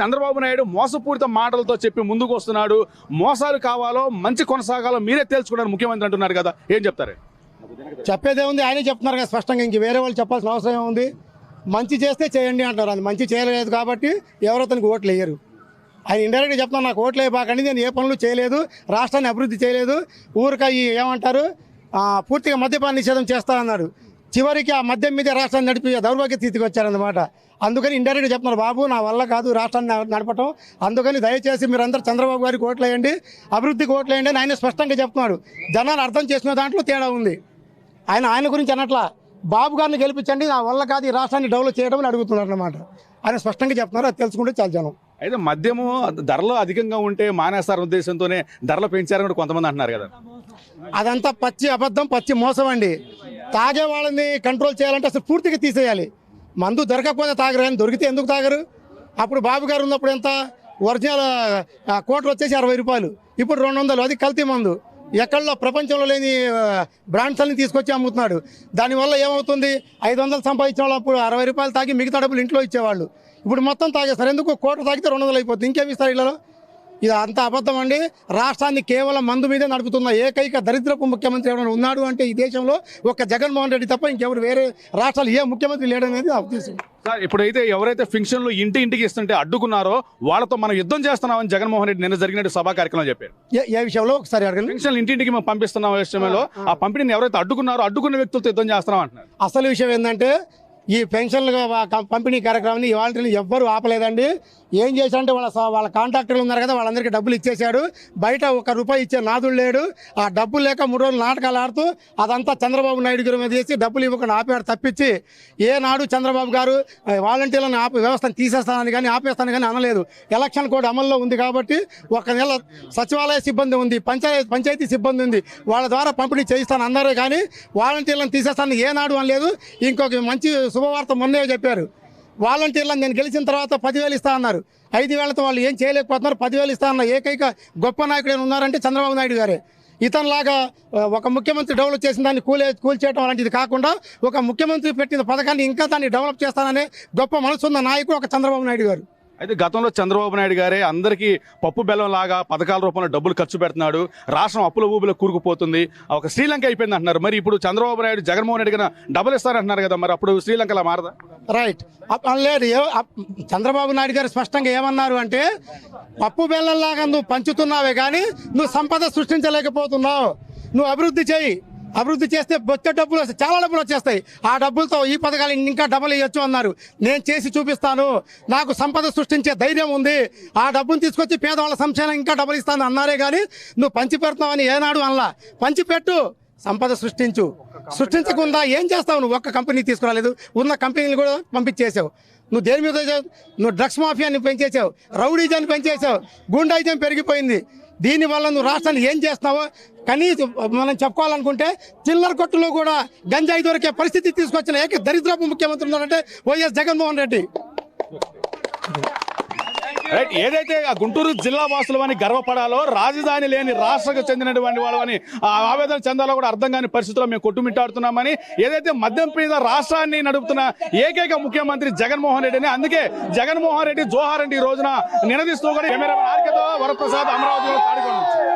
చంద్రబాబు నాయుడు మోసపూరిత మాటలతో చెప్పి ముందుకు వస్తున్నాడు. మోసాలు కావాలో మంచి కొనసాగాలో మీరే తేల్చుకున్నారు ముఖ్యమంత్రి అంటున్నారు కదా. ఏం చెప్తారు? చెప్పేదే ఉంది ఆయనే చెప్తున్నారు కదా స్పష్టంగా. ఇంక వేరే వాళ్ళు చెప్పాల్సిన అవసరం ఏముంది? మంచి చేస్తే చేయండి అంటారు అది మంచి చేయలేదు కాబట్టి ఎవరో అతనికి ఓట్లు వేయరు. ఆయన ఇండైరెక్ట్గా చెప్తున్నాను నాకు ఓట్లు వేయబాకండి నేను ఏ పనులు చేయలేదు రాష్ట్రాన్ని అభివృద్ధి చేయలేదు. ఊరిక ఈ ఏమంటారు? పూర్తిగా మద్యపాన నిషేధం చేస్తా అన్నాడు. చివరికి ఆ మద్యం మీద రాష్ట్రాన్ని నడిపి దౌర్భాగ్య స్థితికి వచ్చారన్నమాట. అందుకని ఇండైరెక్ట్గా చెప్తున్నారు బాబు నా వల్ల కాదు రాష్ట్రాన్ని నడ- నడపటం. అందుకని దయచేసి మీరందరూ చంద్రబాబు గారికి ఓట్లు వేయండి అభివృద్ధికి ఓట్లు వేయండి అని ఆయన స్పష్టంగా చెప్తున్నాడు. జనాలు అర్థం చేసుకునే దాంట్లో తేడా ఉంది. ఆయన ఆయన గురించి అన్నట్లా బాబు గారిని గెలిపించండి నా వల్ల కాదు ఈ రాష్ట్రాన్ని డెవలప్ చేయడం అని అడుగుతున్నారు అన్నమాట ఆయన స్పష్టంగా చెప్తున్నారు అది తెలుసుకుంటే చాలా జనం. అయితే మద్యము ధరలు అధికంగా ఉంటే మానేస్తారన్న ఉద్దేశంతోనే ధరలు పెంచారని కూడా కొంతమంది అంటున్నారు కదా. అదంతా పచ్చి అబద్ధం పచ్చి మోసం అండి. తాగే వాళ్ళని కంట్రోల్ చేయాలంటే అసలు పూర్తిగా తీసేయాలి. మందు దొరకకపోతే తాగరు కానీ దొరికితే ఎందుకు తాగరు? అప్పుడు బాబు గారు ఉన్నప్పుడు ఎంత? ఒరిజినల్ కోట్లు కోటర్ వచ్చేసి అరవై రూపాయలు. ఇప్పుడు రెండు వందలు అది కల్తీ మందు. ఎక్కడో ప్రపంచంలో లేని బ్రాండ్స్ అన్ని తీసుకొచ్చి అమ్ముతున్నాడు. దానివల్ల ఏమవుతుంది? ఐదు వందలు సంపాదించిన వాళ్ళు అప్పుడు అరవై రూపాయలు తాగి మిగతా డబ్బులు ఇంట్లో ఇచ్చేవాళ్ళు. ఇప్పుడు మొత్తం తాగేస్తారు. ఎందుకు? కోట తాగితే రెండు వందలు అయిపోతుంది. ఇంకేమి ఇస్తారు ఇళ్ళలో ఇది అంత అబద్ధం అండి. రాష్ట్రాన్ని కేవలం మందు మీదే నడుపుతున్న ఏకైక దరిద్రపు ముఖ్యమంత్రి ఎవరైనా ఉన్నాడు అంటే ఈ దేశంలో ఒక జగన్మోహన్ రెడ్డి తప్ప ఇంకెవరు వేరే రాష్ట్రాలు ఏ ముఖ్యమంత్రి లేడనేది నా ఉద్దేశం. సార్ ఇప్పుడైతే ఎవరైతే ఫింక్షన్లు ఇంటి ఇంటికి ఇస్తుంటే అడ్డుకున్నారో వాళ్ళతో మనం యుద్ధం చేస్తున్నామని జగన్మోహన్ రెడ్డి నిన్న జరిగినట్టు సభా కార్యక్రమం చెప్పారు. ఏ విషయంలో? ఒకసారి అడగండి. ఫింక్షన్లు ఇంటింటికి మేము పంపిస్తున్నాం విషయంలో. ఆ పంపిణీని ఎవరైతే అడ్డుకున్నారో అడ్డుకున్న వ్యక్తులతో యుద్ధం చేస్తున్నాం అంటున్నారు. అసలు విషయం ఏంటంటే ఈ పెన్షన్లు పంపిణీ కార్యక్రమాన్ని ఇవాళ ఎవ్వరు ఆపలేదండి. ఏం చేశాడంటే వాళ్ళ వాళ్ళ కాంట్రాక్టర్లు ఉన్నారు కదా వాళ్ళందరికీ డబ్బులు ఇచ్చేశాడు. బయట ఒక రూపాయి ఇచ్చే నాదుడు లేడు. ఆ డబ్బులు లేక మూడు రోజులు నాటకాలు ఆడుతూ అదంతా చంద్రబాబు నాయుడు గారి మీద చేసి డబ్బులు ఇవ్వకుండా ఆపాడు. తప్పించి ఏనాడు చంద్రబాబు గారు వాలంటీర్లను ఆపి వ్యవస్థను తీసేస్తానని కానీ ఆపేస్తాను కానీ అనలేదు. ఎలక్షన్ కోడ్ అమల్లో ఉంది కాబట్టి ఒక నెల సచివాలయ సిబ్బంది ఉంది పంచాయతీ పంచాయతీ సిబ్బంది ఉంది. వాళ్ళ ద్వారా పంపిణీ చేయిస్తాను అందరూ కానీ వాలంటీర్లను తీసేస్తాను ఏనాడు అనలేదు. ఇంకొక మంచి శుభవార్త మొన్నే చెప్పారు. వాలంటీర్లను నేను గెలిచిన తర్వాత పదివేలు ఇస్తా అన్నారు. ఐదు వేలతో వాళ్ళు ఏం చేయలేకపోతున్నారు. పదివేలు ఇస్తా అన్న ఏకైక గొప్ప నాయకుడు ఉన్నారంటే చంద్రబాబు నాయుడు గారే. ఇతనిలాగా ఒక ముఖ్యమంత్రి డెవలప్ చేసిన దాన్ని కూలే కూల్చేయటం అలాంటిది కాకుండా ఒక ముఖ్యమంత్రి పెట్టిన పథకాన్ని ఇంకా దాన్ని డెవలప్ చేస్తాననే గొప్ప మనసు ఉన్న నాయకుడు ఒక చంద్రబాబు నాయుడు గారు. అయితే గతంలో చంద్రబాబు నాయుడు గారే అందరికీ పప్పు బెల్లం లాగా పథకాల రూపంలో డబ్బులు ఖర్చు పెడుతున్నాడు. రాష్ట్రం అప్పుల ఊబులో కూరుకుపోతుంది. ఒక శ్రీలంక అయిపోయింది అంటున్నారు. మరి ఇప్పుడు చంద్రబాబు నాయుడు జగన్మోహన్ రెడ్డి గారు డబ్బులు ఇస్తారంటున్నారు కదా మరి అప్పుడు శ్రీలంకలా మారదా? రైట్ అప్- లేదు. అప్- చంద్రబాబు నాయుడు గారు స్పష్టంగా ఏమన్నారు అంటే పప్పు బెల్లం లాగా నువ్వు పంచుతున్నావే కానీ నువ్వు సంపద సృష్టించలేకపోతున్నావు. నువ్వు అభివృద్ధి చేయి. అభివృద్ధి చేస్తే వచ్చే డబ్బులు వస్తాయి. చాలా డబ్బులు వచ్చేస్తాయి. ఆ డబ్బులతో ఈ పథకాలు ఇంకా డబ్బులు ఇవ్వచ్చు అన్నారు. నేను చేసి చూపిస్తాను. నాకు సంపద సృష్టించే ధైర్యం ఉంది. ఆ డబ్బును తీసుకొచ్చి పేదవాళ్ళ సంక్షేమం ఇంకా డబ్బులు ఇస్తాను అన్నారే కానీ నువ్వు పంచిపెడతావని ఏనాడు అనలా. పంచిపెట్టు సంపద సృష్టించు. సృష్టించకుండా ఏం చేస్తావు నువ్వు? ఒక్క కంపెనీ తీసుకురాలేదు. ఉన్న కంపెనీలు కూడా పంపించేసావు. నువ్వు దేని మీద నువ్వు డ్రగ్స్ మాఫియాని పెంచేసావు. రౌడీజాన్ని పెంచేసావు. గుండాయిజం పెరిగిపోయింది. దీనివల్ల నువ్వు రాష్ట్రాన్ని ఏం చేస్తున్నావో కనీసం మనం చెప్పుకోవాలనుకుంటే చిల్లర కొట్టులో కూడా గంజాయి దొరికే పరిస్థితి తీసుకొచ్చిన ఏక దరిద్రపు ముఖ్యమంత్రి ఉన్నారంటే వైఎస్ జగన్మోహన్ రెడ్డి. రైట్ ఏదైతే గుంటూరు జిల్లా వాసులు అని గర్వపడాలో రాజధాని లేని రాష్ట్రకు చెందినటువంటి వాళ్ళని ఆ ఆవేదన చెందాలో కూడా అర్థం కాని పరిస్థితుల్లో మేము కొట్టుమిట్టాడుతున్నామని ఏదైతే మద్యం మీద రాష్ట్రాన్ని నడుపుతున్న ఏకైక ముఖ్యమంత్రి జగన్మోహన్ రెడ్డి అని అందుకే జగన్మోహన్ రెడ్డి జోహార్ రెడ్డి ఈ రోజున నినదిస్తూ కూడా కెమెరా వరప్రసాద్ అమరావతి